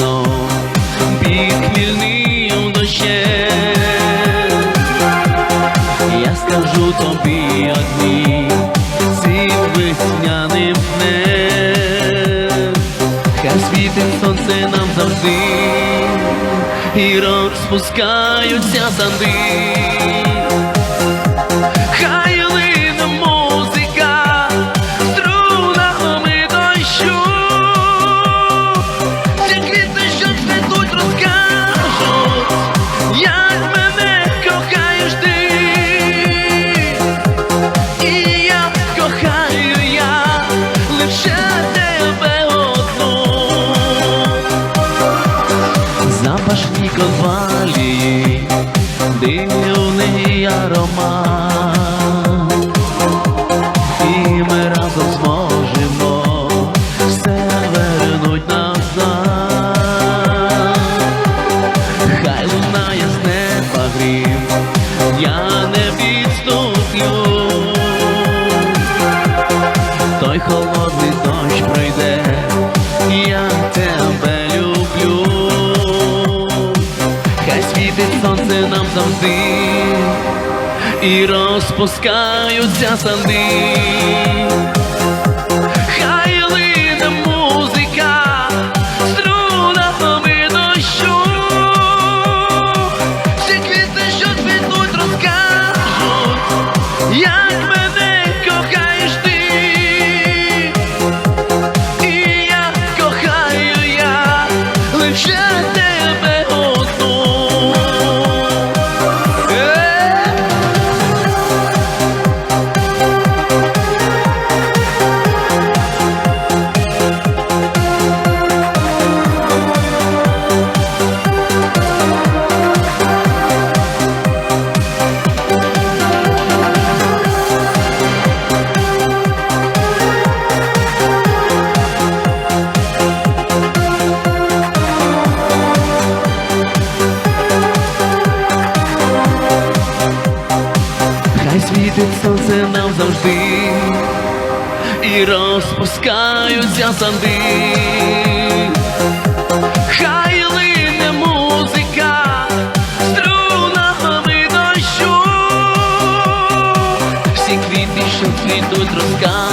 Біг вільний хмільним дощем я скажу тобі одні цим весняним днем, хай світить сонце нам завжди, і розпускаються санди. Запашні дивний аромат, і ми разом зможемо все вернуть назад. Хай лунає з неба грім, я не відступлю. Той холодний дощ пройде, світить сонце нам завжди і розпускаються санди. Хай світить сонце нам завжди і розпускаються санди. Хай лине музика струна дощу. Всі квіти, що квітуть розкажуть,